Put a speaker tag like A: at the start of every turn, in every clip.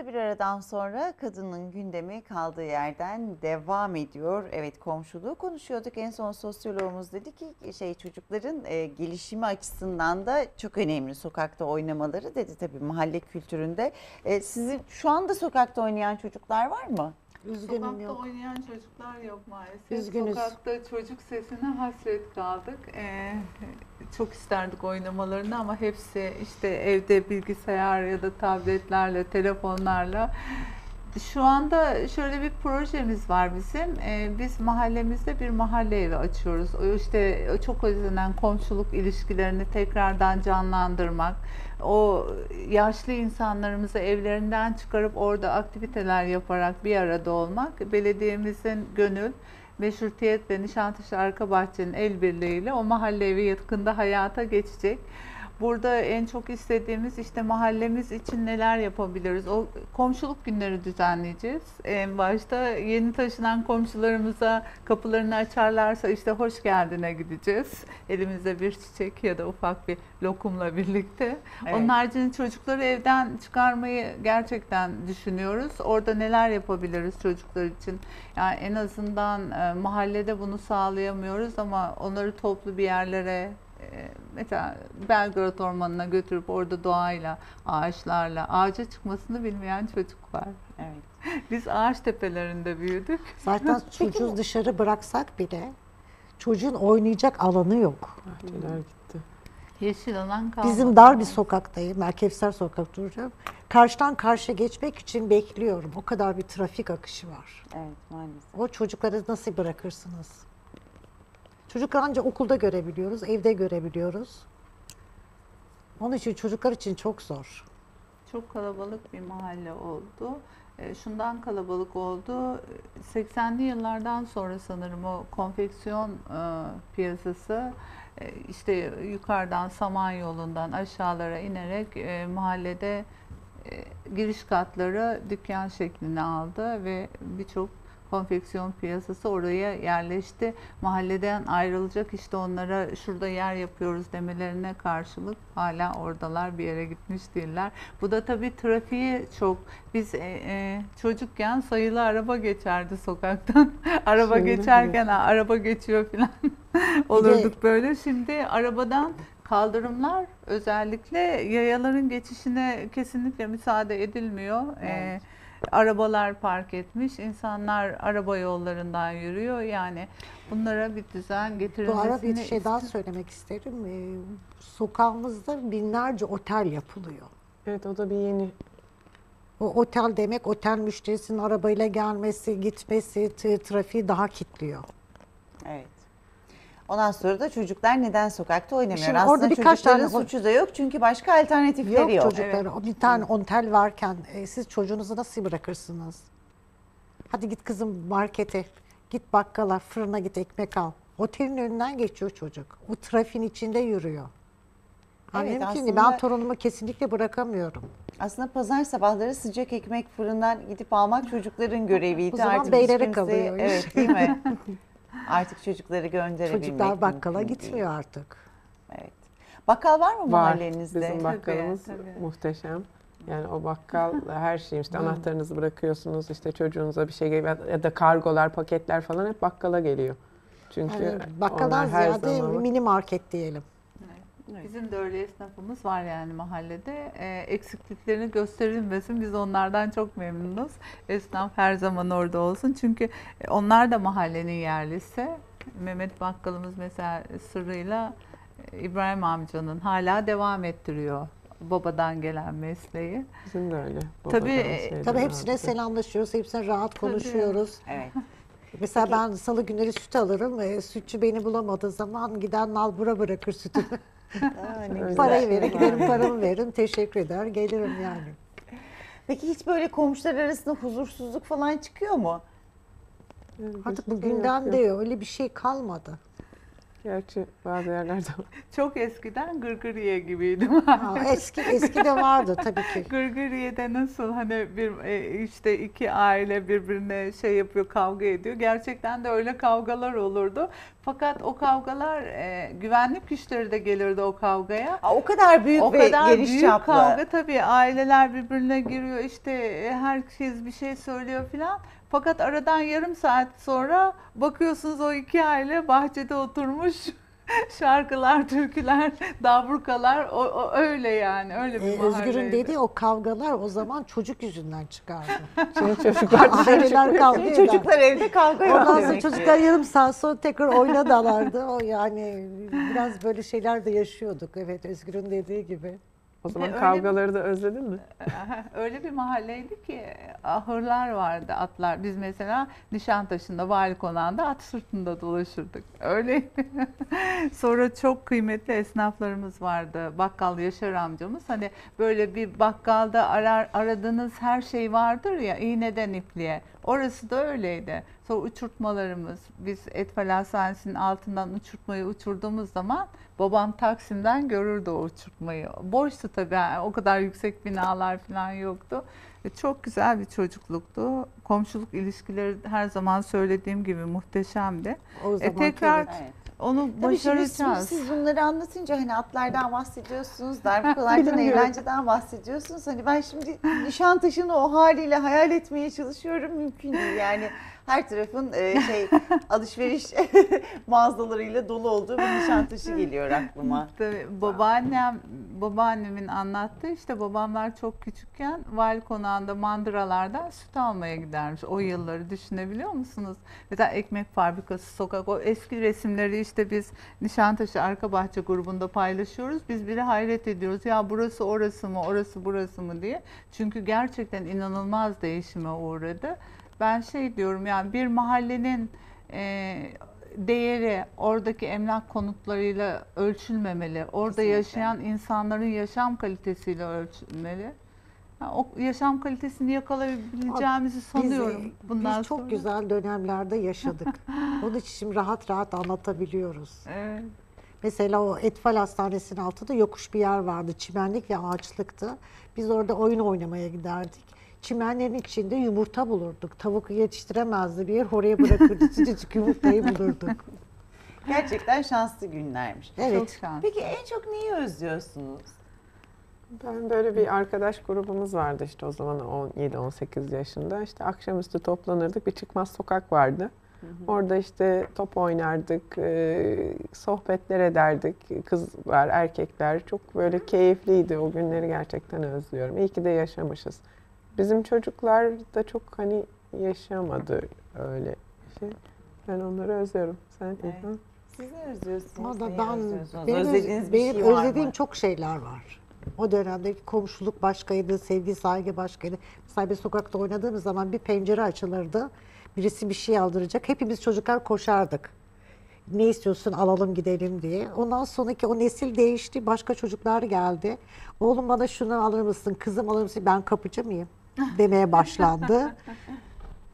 A: Kısa bir aradan sonra kadının gündemi kaldığı yerden devam ediyor. Evet komşuluğu konuşuyorduk. En son sosyoloğumuz dedi ki şey çocukların e, gelişimi açısından da çok önemli sokakta oynamaları dedi tabii mahalle kültüründe. E, sizin şu anda sokakta oynayan çocuklar var mı?
B: Üzgünüm
C: Sokakta
B: yok.
C: oynayan çocuklar yok maalesef.
B: Üzgünüz.
C: Sokakta çocuk sesine hasret kaldık. Ee, çok isterdik oynamalarını ama hepsi işte evde bilgisayar ya da tabletlerle, telefonlarla. Şu anda şöyle bir projemiz var bizim. Ee, biz mahallemizde bir mahalle evi açıyoruz. İşte çok özlenen komşuluk ilişkilerini tekrardan canlandırmak, o yaşlı insanlarımızı evlerinden çıkarıp orada aktiviteler yaparak bir arada olmak belediyemizin gönül Meşrutiyet ve Nişantaşı Arka el birliğiyle o mahalle evi yakında hayata geçecek. Burada en çok istediğimiz işte mahallemiz için neler yapabiliriz? O komşuluk günleri düzenleyeceğiz. En başta yeni taşınan komşularımıza kapılarını açarlarsa işte hoş geldine gideceğiz. Elimizde bir çiçek ya da ufak bir lokumla birlikte.
A: Evet.
C: Onun haricinde çocukları evden çıkarmayı gerçekten düşünüyoruz. Orada neler yapabiliriz çocuklar için? Yani en azından e, mahallede bunu sağlayamıyoruz ama onları toplu bir yerlere mesela Belgrad Ormanı'na götürüp orada doğayla, ağaçlarla, ağaca çıkmasını bilmeyen çocuk var.
A: Evet.
C: Biz ağaç tepelerinde büyüdük.
B: Zaten çocuğu dışarı bıraksak bile çocuğun oynayacak alanı yok.
D: Bahçeler gitti.
C: Yeşil alan kalmadı.
B: Bizim dar bir sokaktayım. Ben Kevser sokak duracağım. Karşıdan karşıya geçmek için bekliyorum. O kadar bir trafik akışı var.
A: Evet maalesef.
B: O çocukları nasıl bırakırsınız? Çocukları ancak okulda görebiliyoruz, evde görebiliyoruz. Onun için çocuklar için çok zor.
C: Çok kalabalık bir mahalle oldu. E, Şundan kalabalık oldu. e, 80'li yıllardan sonra sanırım o konfeksiyon e, piyasası e, işte yukarıdan Samanyolu'ndan aşağılara inerek e, mahallede e, giriş katları dükkan şeklini aldı ve birçok konfeksiyon piyasası oraya yerleşti. Mahalleden ayrılacak işte onlara şurada yer yapıyoruz demelerine karşılık hala oradalar bir yere gitmiş değiller. Bu da tabii trafiği çok. Biz e, e, çocukken sayılı araba geçerdi sokaktan. araba
D: Şimdi
C: geçerken "Aa, araba geçiyor falan olurduk böyle. Şimdi arabadan kaldırımlar özellikle yayaların geçişine kesinlikle müsaade edilmiyor.
A: Evet.
C: Ee, arabalar park etmiş, insanlar araba yollarından yürüyor. Yani bunlara bir düzen
B: Bu
C: getirilmesini
B: ara bir şey daha söylemek isterim. Ee, sokağımızda binlerce otel yapılıyor.
D: Evet o da bir yeni.
B: O otel demek otel müşterisinin arabayla gelmesi, gitmesi, trafiği daha kilitliyor.
A: Evet. Ondan sonra da çocuklar neden sokakta oynamıyor?
B: Şimdi
A: Aslında
B: orada birkaç
A: çocukların
B: tane-
A: suçu da yok çünkü başka alternatifleri
B: Yok
A: yok.
B: çocuklar. Bir tane otel varken e, siz çocuğunuzu nasıl bırakırsınız? Hadi git kızım markete, git bakkala, fırına git ekmek al. Otelin önünden geçiyor çocuk. O trafiğin içinde yürüyor.
A: Evet,
B: Evet,
A: aslında-
B: ben torunumu kesinlikle bırakamıyorum.
A: Aslında pazar sabahları sıcak ekmek fırından gidip almak çocukların göreviydi.
B: O zaman
A: Artık
B: beylere
A: kimse-
B: kalıyor.
A: Evet değil mi? Artık çocukları gönderebilmek
B: Çocuklar bakkala
A: mümkün değil.
B: gitmiyor artık.
A: Evet. Bakkal var mı
D: Var.
A: mahallenizde?
D: Bizim bakkalımız
C: tabii.
D: muhteşem. Yani o bakkal her şey işte anahtarınızı bırakıyorsunuz işte çocuğunuza bir şey geliyor ya da kargolar, paketler falan hep bakkala geliyor. Çünkü
B: Yani bakkaldan
D: onlar her
B: ziyade
D: zaman
B: mini market diyelim.
A: Evet.
C: Bizim de öyle esnafımız var yani mahallede. Ee, eksikliklerini gösterilmesin. Biz onlardan çok memnunuz. Esnaf her zaman orada olsun. Çünkü e, onlar da mahallenin yerlisi. Mehmet Bakkalımız mesela sırrıyla e, İbrahim amcanın hala devam ettiriyor babadan gelen mesleği.
D: bizim de öyle.
C: Tabii, e,
B: Tabii hepsine
D: aldık.
B: selamlaşıyoruz, hepsine rahat konuşuyoruz.
A: Evet.
B: Mesela ben salı günleri süt alırım. E, sütçü beni bulamadığı zaman giden nalbura bırakır sütü.
A: Aa, güzel.
B: Parayı verir, giderim paramı veririm, teşekkür eder, gelirim yani.
A: Peki hiç böyle komşular arasında huzursuzluk falan çıkıyor mu?
B: Artık
D: bizde yok,
B: bugünden
D: yok.
B: de öyle bir şey kalmadı.
D: Gerçi bazı yerlerde var.
C: Çok eskiden gırgırıye gibiydim.
B: Ha, eski eski de vardı tabii ki.
C: Gırgırıye'de nasıl hani bir e, işte iki aile birbirine şey yapıyor kavga ediyor. Gerçekten de öyle kavgalar olurdu. Fakat o kavgalar e, güvenlik güçleri de gelirdi o kavgaya.
A: Aa, o kadar büyük
C: O
A: ve
C: kadar
A: geniş
C: büyük
A: çaplı.
C: kavga tabii aileler birbirine giriyor işte e, herkes bir şey söylüyor filan. Fakat aradan yarım saat sonra bakıyorsunuz o iki aile bahçede oturmuş şarkılar, türküler, dabrukalar o, o öyle yani öyle bir
B: Ee, Özgür'ün dediği o kavgalar o zaman çocuk yüzünden çıkardı.
D: Şimdi çocuklar
B: Aileler kavga eder.
A: Çocuklar evde kavga yok
B: Ondan sonra çocuklar yarım saat sonra tekrar oyuna dalardı. O yani biraz böyle şeyler de yaşıyorduk. Evet Özgür'ün dediği gibi.
D: O zaman kavgaları da özledin mi?
C: Öyle bir mahalleydi ki ahırlar vardı atlar. Biz mesela Nişantaşı'nda vali konağında at sırtında dolaşırdık. Öyleydi. Sonra çok kıymetli esnaflarımız vardı. Bakkal Yaşar amcamız. Hani böyle bir bakkalda arar, aradığınız her şey vardır ya iğneden ipliğe. Orası da öyleydi. Sonra uçurtmalarımız. Biz Etfal Hastanesi'nin altından uçurtmayı uçurduğumuz zaman babam Taksim'den görürdü o uçurtmayı. Boştu tabii yani o kadar yüksek binalar falan yoktu. E, Çok güzel bir çocukluktu. Komşuluk ilişkileri her zaman söylediğim gibi muhteşemdi.
B: O
C: E,
B: zaman
C: tekrar
B: evet.
C: Onu
A: Tabii şimdi siz,
C: başaracağız.
A: bunları anlatınca hani atlardan bahsediyorsunuz, darbukalardan, eğlenceden bahsediyorsunuz. Hani ben şimdi Nişantaşı'nı o haliyle hayal etmeye çalışıyorum. Mümkün değil yani. Her tarafın e, şey alışveriş mağazalarıyla dolu olduğu bir Nişantaşı geliyor aklıma.
C: Tabii babaannem, babaannemin anlattığı işte babamlar çok küçükken vali konağında mandıralardan süt almaya gidermiş. O yılları düşünebiliyor musunuz? Mesela ekmek fabrikası, sokak, o eski resimleri işte biz Nişantaşı Arka Bahçe grubunda paylaşıyoruz. Biz bile hayret ediyoruz. Ya burası orası mı, orası burası mı diye. Çünkü gerçekten inanılmaz değişime uğradı. Ben şey diyorum yani bir mahallenin e, değeri oradaki emlak konutlarıyla ölçülmemeli. Orada
A: Kesinlikle.
C: yaşayan insanların yaşam kalitesiyle ölçülmeli. Ha, o yaşam kalitesini yakalayabileceğimizi
B: Biz,
C: sanıyorum
B: biz
C: bundan
B: çok
C: sonra.
B: güzel dönemlerde yaşadık. Onun için şimdi rahat rahat anlatabiliyoruz.
C: Evet.
B: Mesela o Etfal Hastanesi'nin altında yokuş bir yer vardı. Çimenlik ve ağaçlıktı. Biz orada oyun oynamaya giderdik. Çimenlerin içinde yumurta bulurduk. Tavuk yetiştiremezdi bir yer oraya bırakırdı. Sıcacık yumurtayı bulurduk.
A: Gerçekten şanslı günlermiş.
C: Çok
B: Evet.
C: şanslı.
A: Peki en çok neyi özlüyorsunuz?
D: Ben böyle bir arkadaş grubumuz vardı işte o zaman 17-18 yaşında. İşte akşamüstü toplanırdık. Bir çıkmaz sokak vardı. Orada işte top oynardık, e, sohbetler ederdik. Kızlar, erkekler. Çok böyle keyifliydi. O günleri gerçekten özlüyorum. İyi ki de yaşamışız. Bizim çocuklar da çok hani yaşamadı öyle şey. Ben onları özlüyorum. Sen
A: Evet.
D: İlhan?
A: Siz ne özlüyorsunuz?
B: Valla ben
A: özlüyorsunuz?
B: benim,
A: Özlediğiniz
B: benim
A: şey
B: özlediğim
A: mı?
B: çok şeyler var. O dönemdeki komşuluk başkaydı, sevgi saygı başkaydı. Mesela bir sokakta oynadığımız zaman bir pencere açılırdı. Birisi bir şey aldıracak. Hepimiz çocuklar koşardık. Ne istiyorsun alalım gidelim diye. Ondan sonraki o nesil değişti. Başka çocuklar geldi. Oğlum bana şunu alır mısın? Kızım alır mısın? Ben kapıcı mıyım? Demeye başlandı.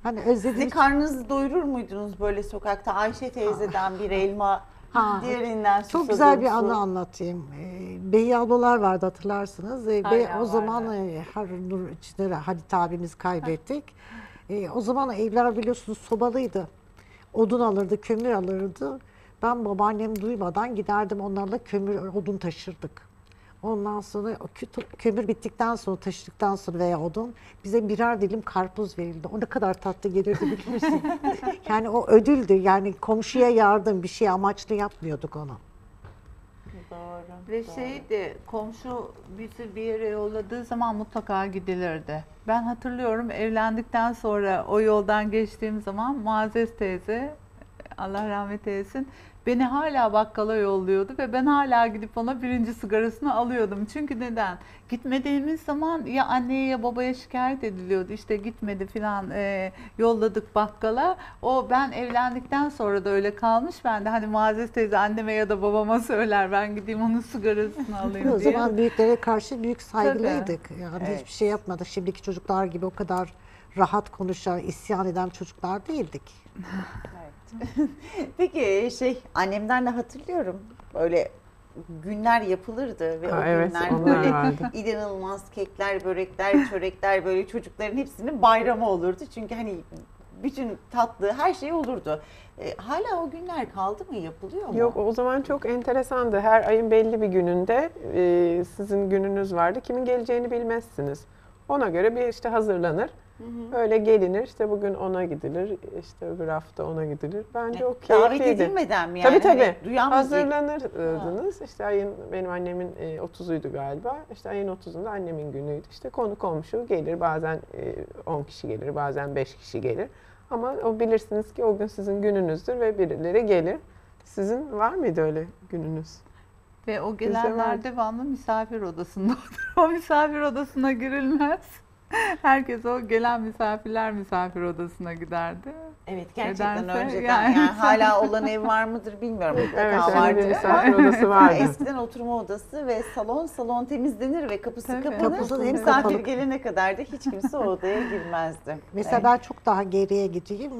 B: Hani
A: Siz
B: özlediğim
A: karnınızı doyurur muydunuz böyle sokakta Ayşe teyzeden bir elma,
B: Ha,
A: diğerinden
B: Çok
A: susadım
B: güzel bir anı anlatayım. Ee, Beyi ablalar vardı hatırlarsınız. Ee, Bey,
C: Hala
B: o zaman e, Harun Nur içinde Halit abimiz kaybettik. Ee, o zaman evler biliyorsunuz sobalıydı. Odun alırdı, kömür alırdı. Ben babaannem duymadan giderdim onlarla kömür, odun taşırdık. Ondan sonra o kö- kömür bittikten sonra taşıdıktan sonra veya odun bize birer dilim karpuz verildi. O ne kadar tatlı gelirdi bilir misin? yani o ödüldü. Yani komşuya yardım bir şey amaçlı yapmıyorduk onu.
A: Doğru.
C: Ve
A: doğru.
C: şeydi komşu bizi bir yere yolladığı zaman mutlaka gidilirdi. Ben hatırlıyorum evlendikten sonra o yoldan geçtiğim zaman Muazzez teyze Allah rahmet eylesin beni hala bakkala yolluyordu ve ben hala gidip ona birinci sigarasını alıyordum. Çünkü neden? Gitmediğimiz zaman ya anneye ya babaya şikayet ediliyordu. İşte gitmedi filan e, yolladık bakkala. O ben evlendikten sonra da öyle kalmış. Ben de hani Muazzez teyze anneme ya da babama söyler ben gideyim onun sigarasını alayım
B: o
C: diye.
B: zaman büyüklere karşı büyük saygılıydık. Yani
A: Evet.
B: hiçbir şey yapmadık. Şimdiki çocuklar gibi o kadar rahat konuşan, isyan eden çocuklar değildik.
A: Evet. Peki şey annemden de hatırlıyorum böyle günler yapılırdı ve
D: Ha,
A: o
D: evet,
A: günler böyle
D: vardı.
A: inanılmaz kekler, börekler, çörekler böyle çocukların hepsinin bayramı olurdu. Çünkü hani bütün tatlı her şey olurdu. E, hala o günler kaldı mı? Yapılıyor mu?
D: Yok o zaman çok enteresandı. Her ayın belli bir gününde e, sizin gününüz vardı. Kimin geleceğini bilmezsiniz. Ona göre bir işte hazırlanır. Öyle gelinir. İşte bugün ona gidilir. işte öbür hafta ona gidilir. Bence o
A: Davet
D: keyifliydi.
A: edilmeden mi yani?
D: Tabii tabii.
A: Hani duyan mı değil?
D: Hazırlanırdınız. İşte ayın benim annemin e, 30'uydu galiba. İşte ayın 30'unda annemin günüydü. İşte konu komşu gelir. Bazen e, 10 kişi gelir, bazen 5 kişi gelir. Ama o bilirsiniz ki o gün sizin gününüzdür ve birileri gelir. Sizin var mıydı öyle gününüz?
C: Ve o
D: vardı.
C: gelenler devamlı misafir odasında oturur. O misafir odasına girilmez. Herkes o gelen misafirler misafir odasına giderdi.
A: Evet gerçekten
C: Nedense
A: önceden
C: yani.
A: yani. hala olan ev var mıdır bilmiyorum.
D: Evet,
A: vardır.
D: misafir odası vardı.
A: Eskiden oturma odası ve salon salon temizlenir ve kapısı
C: Tabii.
A: kapanır.
B: Kapısı en
A: Misafir
B: kapalı.
A: gelene kadar da hiç kimse o odaya girmezdi.
B: Mesela ben çok daha geriye gideyim.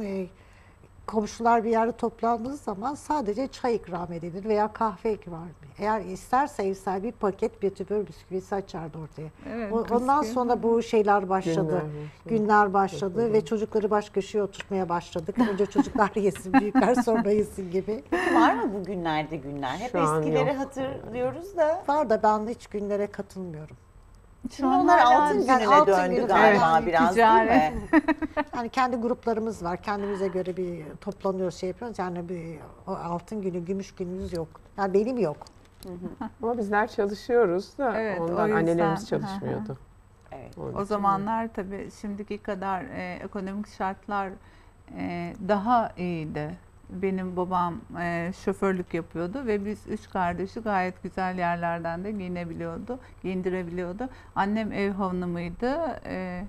B: Komşular bir yerde toplandığı zaman sadece çay ikram edilir veya kahve ikram edilir. Eğer isterse ev sahibi paket bir tüpür bisküvisi açardı ortaya.
C: Evet,
B: O- Ondan
C: bisküvi.
B: sonra bu şeyler başladı.
D: Günler
B: Günler,
D: başladı.
B: ve çocukları baş köşeye oturtmaya başladık. Önce çocuklar yesin, büyükler sonra yesin gibi.
A: Var mı bu günlerde günler? Hep
D: Şu
A: eskileri hatırlıyoruz da.
B: Var da ben de hiç günlere katılmıyorum.
A: Şimdi onlar altın
B: Yani
A: gününe
B: altın
A: döndü
B: günü
A: galiba
B: falan.
A: biraz
C: Ticaret.
A: değil mi?
B: Yani kendi gruplarımız var. Kendimize göre bir toplanıyoruz, şey yapıyoruz. Yani bir o altın günü, gümüş günümüz yok. Yani benim yok.
D: Ama bizler çalışıyoruz da
C: Evet,
D: ondan
C: yüzden.
D: annelerimiz
C: hı.
D: çalışmıyordu.
A: Evet.
D: Onun
C: O zamanlar tabii şimdiki kadar e, ekonomik şartlar e, daha iyiydi. Benim babam e, şoförlük yapıyordu ve biz üç kardeşi gayet güzel yerlerden de giyinebiliyordu, giyindirebiliyordu. Annem ev hanımıydı. E,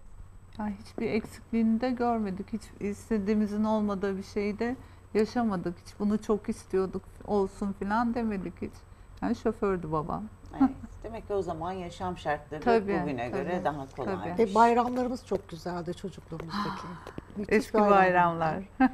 C: ya hiçbir eksikliğini de görmedik. Hiç istediğimizin olmadığı bir şeyi de yaşamadık. Hiç bunu çok istiyorduk olsun falan demedik hiç. Yani şofördü babam.
A: evet. Demek ki o zaman yaşam şartları
C: Tabii,
A: bugüne
C: tabii,
A: göre daha kolaymış.
B: Ve bayramlarımız çok güzeldi çocukluğumuzdaki. Müthiş
C: Eski bayramlar.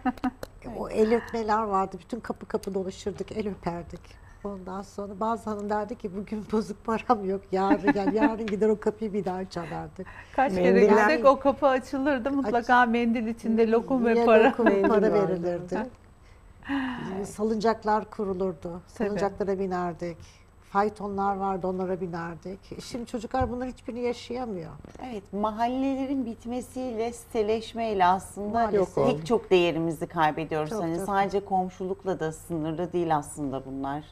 B: O el öpmeler vardı. Bütün kapı kapı dolaşırdık, el öperdik. Ondan sonra bazı hanım derdi ki bugün bozuk param yok. Yarın gel, yarın gider o kapıyı bir daha çalardık.
C: Kaç kere
D: Mendiller-
C: gitsek o kapı açılırdı. Mutlaka mendil içinde lokum ve
B: Yine
C: para.
B: lokum ve
D: Mendil
B: para verilirdi. Salıncaklar kurulurdu. Salıncaklara binerdik. Faytonlar vardı onlara binerdik. Şimdi çocuklar bunların hiçbirini yaşayamıyor.
A: Evet, mahallelerin bitmesiyle, siteleşmeyle aslında
B: Maalesef.
A: Pek çok değerimizi kaybediyoruz.
B: Çok,
A: hani
B: çok.
A: sadece komşulukla da sınırlı değil aslında bunlar.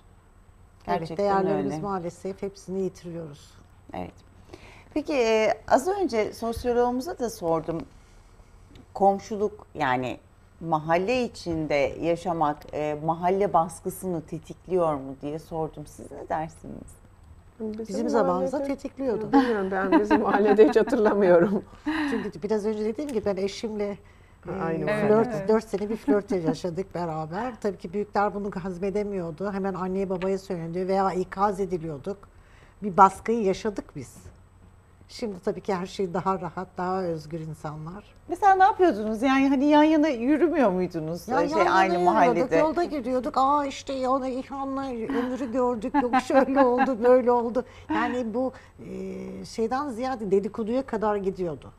A: Gerçekten
B: evet, değerlerimiz
A: öyle.
B: maalesef hepsini yitiriyoruz.
A: Evet. Peki e, az önce sosyoloğumuza da sordum. Komşuluk yani mahalle içinde yaşamak e, mahalle baskısını tetikliyor mu diye sordum. Siz ne dersiniz?
B: Bizim zamanımızda
D: mahallede-
B: tetikliyordu.
D: Bilmiyorum ben bizim mahallede hiç hatırlamıyorum.
B: Çünkü biraz önce dediğim gibi ben eşimle e,
D: Aynı
B: flört,
C: mahallede.
B: 4 sene bir flört yaşadık beraber. Tabii ki büyükler bunu hazmedemiyordu. Hemen anneye babaya söyleniyor veya ikaz ediliyorduk. Bir baskıyı yaşadık biz. Şimdi tabii ki her şey daha rahat, daha özgür insanlar.
A: Mesela ne yapıyordunuz? Yani hani yan yana yürümüyor muydunuz
B: Ya
A: şey
B: yan yana
A: aynı
B: yürüyorduk,
A: mahallede?
B: Yolda gidiyorduk. Aa işte ona İlhan'la Ömür'ü gördük. Yok şöyle oldu, böyle oldu. Yani bu e, şeyden ziyade dedikoduya kadar gidiyordu.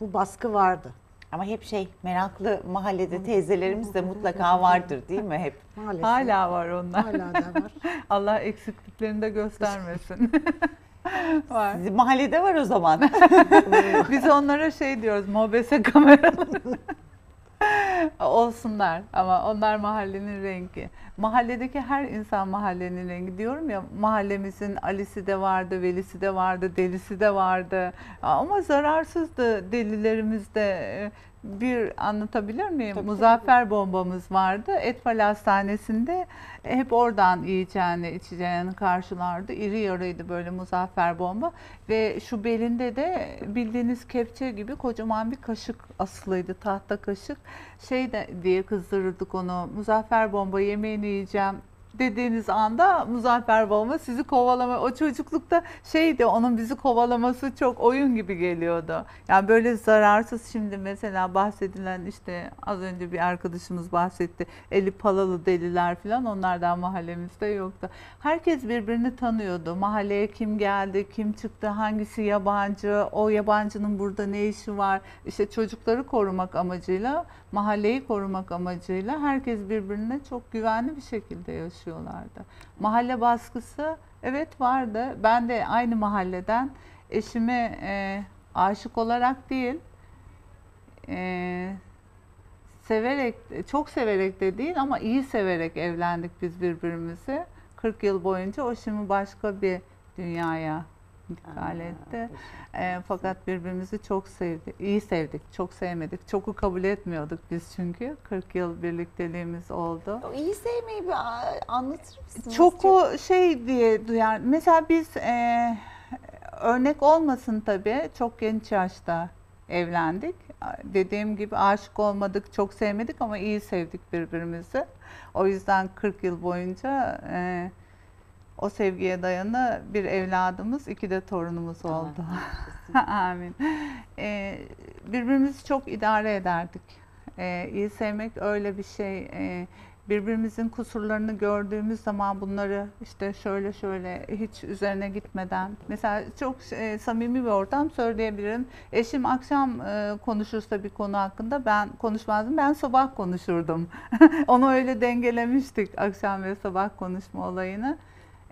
B: Bu baskı vardı.
A: Ama hep şey meraklı mahallede teyzelerimiz de mutlaka vardır değil mi hep?
B: Maalesef.
C: Hala var onlar.
B: Hala da var.
C: Allah eksikliklerini de göstermesin. var.
A: Sizin mahallede var o zaman.
C: Biz onlara şey diyoruz, mobese kameraları. Olsunlar ama onlar mahallenin rengi. Mahalledeki her insan mahallenin rengi diyorum ya mahallemizin Ali'si de vardı, Velisi de vardı, delisi de vardı. Ama zararsızdı delilerimiz de. Bir anlatabilir miyim?
A: Tabii,
C: Muzaffer bombamız vardı. Etfal Hastanesi'nde hep oradan yiyeceğini, içeceğini karşılardı. İri yarıydı böyle muzaffer bomba. Ve şu belinde de bildiğiniz kepçe gibi kocaman bir kaşık asılıydı, tahta kaşık. Şey de diye kızdırırdık onu, muzaffer bomba yemeğini yiyeceğim dediğiniz anda Muzaffer babama sizi kovalama. O çocuklukta şeydi onun bizi kovalaması çok oyun gibi geliyordu. Yani böyle zararsız şimdi mesela bahsedilen işte az önce bir arkadaşımız bahsetti. Eli palalı deliler falan onlardan mahallemizde yoktu. Herkes birbirini tanıyordu. Mahalleye kim geldi, kim çıktı, hangisi yabancı, o yabancının burada ne işi var. İşte çocukları korumak amacıyla, mahalleyi korumak amacıyla herkes birbirine çok güvenli bir şekilde yaşıyorlardı. Mahalle baskısı evet vardı. Ben de aynı mahalleden eşime e, aşık olarak değil, e, severek, çok severek de değil ama iyi severek evlendik biz birbirimizi. 40 yıl boyunca o şimdi başka bir dünyaya intikal etti. E, fakat birbirimizi çok sevdik, iyi sevdik, çok sevmedik. Çoku kabul etmiyorduk biz çünkü. 40 yıl birlikteliğimiz oldu.
A: O iyi sevmeyi bir anlatır mısınız?
C: Çok o şey diye duyar. Mesela biz e, örnek olmasın tabii çok genç yaşta evlendik. Dediğim gibi aşık olmadık, çok sevmedik ama iyi sevdik birbirimizi. O yüzden 40 yıl boyunca e, o sevgiye dayanı bir evladımız, iki de torunumuz oldu. Amin. Ee, birbirimizi çok idare ederdik. Ee, iyi sevmek öyle bir şey. Ee, birbirimizin kusurlarını gördüğümüz zaman bunları işte şöyle şöyle hiç üzerine gitmeden mesela çok e, samimi bir ortam söyleyebilirim. Eşim akşam e, konuşursa bir konu hakkında ben konuşmazdım. Ben sabah konuşurdum. Onu öyle dengelemiştik akşam ve sabah konuşma olayını.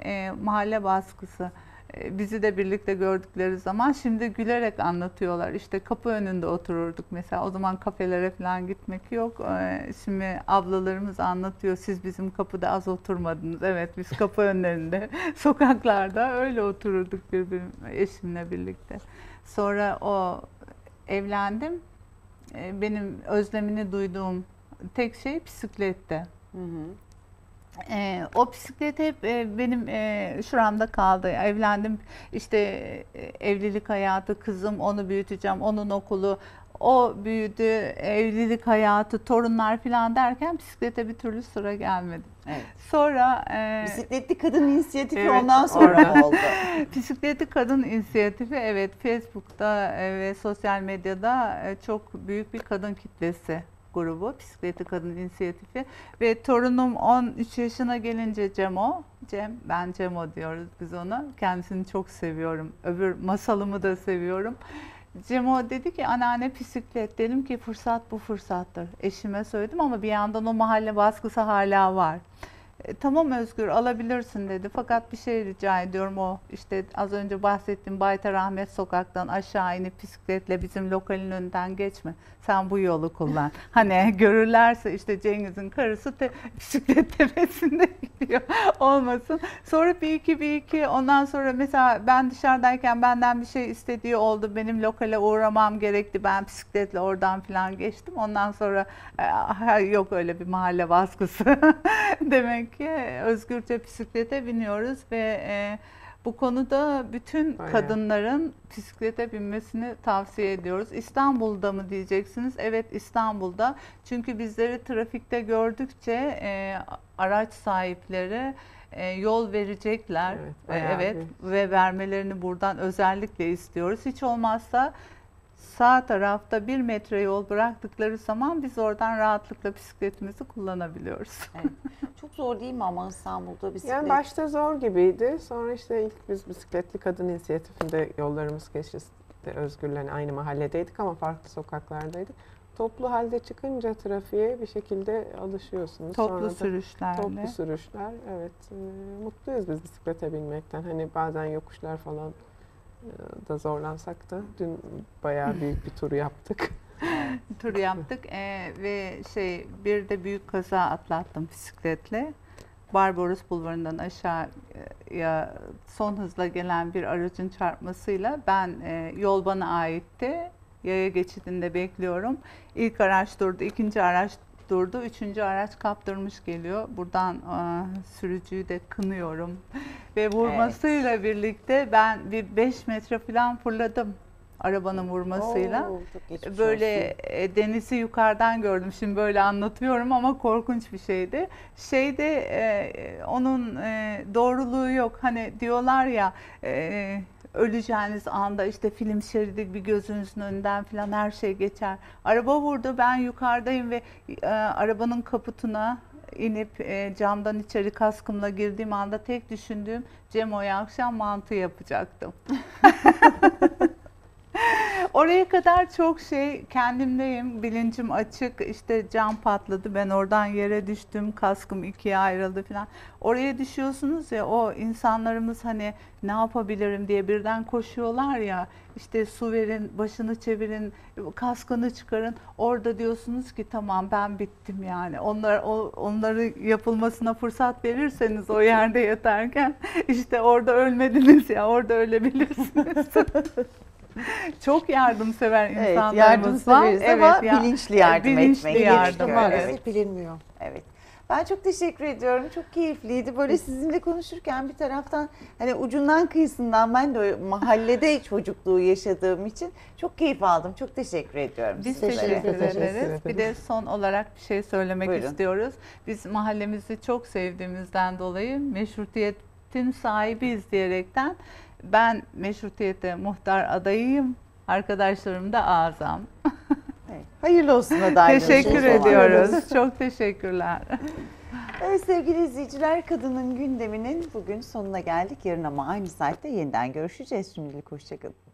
C: E, mahalle baskısı. E, bizi de birlikte gördükleri zaman şimdi gülerek anlatıyorlar. İşte kapı önünde otururduk mesela. O zaman kafelere falan gitmek yok. E, Şimdi ablalarımız anlatıyor. Siz bizim kapıda az oturmadınız. Evet biz kapı önlerinde, sokaklarda öyle otururduk birbirim eşimle birlikte. Sonra o evlendim. E, Benim özlemini duyduğum tek şey bisiklette.
A: Hı hı.
C: Ee, o bisiklet hep e, benim e, şuramda kaldı. Evlendim işte e, evlilik hayatı, kızım onu büyüteceğim, onun okulu, o büyüdü, evlilik hayatı, torunlar falan derken bisiklete bir türlü sıra gelmedi.
A: Evet.
C: Sonra e,
A: Bisikletli kadın inisiyatifi
D: Evet,
A: ondan sonra oldu?
C: Bisikletli Kadın İnisiyatifi evet Facebook'ta e, ve sosyal medyada e, çok büyük bir kadın kitlesi grubu Bisikletli Kadın İnisiyatifi ve torunum 13 yaşına gelince Cemo, Cem ben Cemo diyoruz biz ona. Kendisini çok seviyorum. Öbür masalımı da seviyorum. Cemo dedi ki anneanne bisiklet. Dedim ki fırsat bu fırsattır. Eşime söyledim ama bir yandan o mahalle baskısı hala var. E, tamam Özgür alabilirsin dedi. Fakat bir şey rica ediyorum o işte az önce bahsettiğim Baytar Ahmet sokaktan aşağı inip bisikletle bizim lokalin önünden geçme. Sen bu yolu kullan. hani görürlerse işte Cengiz'in karısı te, bisiklet tepesinde gidiyor. Olmasın. Sonra bir iki bir iki ondan sonra mesela ben dışarıdayken benden bir şey istediği oldu. Benim lokale uğramam gerekti. Ben bisikletle oradan falan geçtim. Ondan sonra e, yok öyle bir mahalle baskısı. Demek ki özgürce bisiklete biniyoruz ve e, bu konuda bütün
D: Bayağı.
C: kadınların bisiklete binmesini tavsiye ediyoruz. İstanbul'da mı diyeceksiniz? Evet İstanbul'da. Çünkü bizleri trafikte gördükçe e, araç sahipleri e, yol verecekler.
D: Evet,
C: E, evet
D: bir-
C: ve vermelerini buradan özellikle istiyoruz. Hiç olmazsa sağ tarafta bir metre yol bıraktıkları zaman biz oradan rahatlıkla bisikletimizi kullanabiliyoruz.
A: Evet. Çok zor değil mi ama İstanbul'da bisiklet?
D: Yani başta zor gibiydi. Sonra işte ilk biz bisikletli kadın inisiyatifinde yollarımız kesişti. Özgür'le aynı mahalledeydik ama farklı sokaklardaydık. Toplu halde çıkınca trafiğe bir şekilde alışıyorsunuz. Sonra
C: Toplu
D: da
C: sürüşlerle.
D: Toplu sürüşler, evet. e, mutluyuz biz bisiklete binmekten. Hani bazen yokuşlar falan da zorlansak da dün bayağı büyük bir tur yaptık.
C: tur yaptık Ee, ve şey bir de büyük kaza atlattım bisikletle. Barbaros Bulvarı'ndan aşağıya son hızla gelen bir aracın çarpmasıyla ben e, yol bana aitti. Yaya geçidinde bekliyorum. İlk araç durdu, ikinci araç durdu, üçüncü araç kaptırmış geliyor. Buradan e, sürücüyü de kınıyorum. Ve vurmasıyla birlikte ben bir 5 metre falan fırladım. arabanın vurmasıyla.
A: Oo,
C: Böyle
A: olsun.
C: e, denizi yukarıdan gördüm. Şimdi böyle anlatıyorum ama korkunç bir şeydi. Şeyde e, onun e, doğruluğu yok. Hani diyorlar ya e, öleceğiniz anda işte film şeridi bir gözünüzün önünden falan her şey geçer. Araba vurdu. Ben yukarıdayım ve e, arabanın kaputuna inip e, camdan içeri kaskımla girdiğim anda tek düşündüğüm Cemo'ya akşam mantı yapacaktım. Oraya kadar çok şey kendimdeyim, bilincim açık. İşte cam patladı, ben oradan yere düştüm, kaskım ikiye ayrıldı falan. Oraya düşüyorsunuz ya, o insanlarımız hani ne yapabilirim diye birden koşuyorlar ya. İşte su verin, başını çevirin, kaskını çıkarın. Orada diyorsunuz ki tamam ben bittim yani. Onlar o, onları yapılmasına fırsat verirseniz o yerde yatarken işte orada ölmediniz ya, orada ölebilirsiniz. Çok yardımsever
A: Evet,
C: insanlarımız var.
A: yardımseveriz ama
C: ya-
A: bilinçli yardım
C: bilinçli
A: etmek
C: yardım,
A: gerekiyor.
B: Maalesef
A: Evet.
B: bilinmiyor.
A: Evet. Ben çok teşekkür ediyorum. Çok keyifliydi. Böyle sizinle konuşurken bir taraftan hani ucundan kıyısından ben de mahallede çocukluğu yaşadığım için çok keyif aldım. Çok teşekkür ediyorum
C: Biz
A: sizlere.
C: teşekkür ederiz. Bir de son olarak bir şey söylemek
A: Buyurun.
C: istiyoruz. Biz mahallemizi çok sevdiğimizden dolayı meşrutiyetin sahibiyiz diyerekten ben meşrutiyete muhtar adayıyım. Arkadaşlarım da azam.
A: Evet. Hayırlı olsun adaylığınız
C: Teşekkür ediyoruz. Çok teşekkürler.
A: Evet sevgili izleyiciler kadının gündeminin bugün sonuna geldik. Yarın ama aynı saatte yeniden görüşeceğiz. Şimdilik hoşçakalın.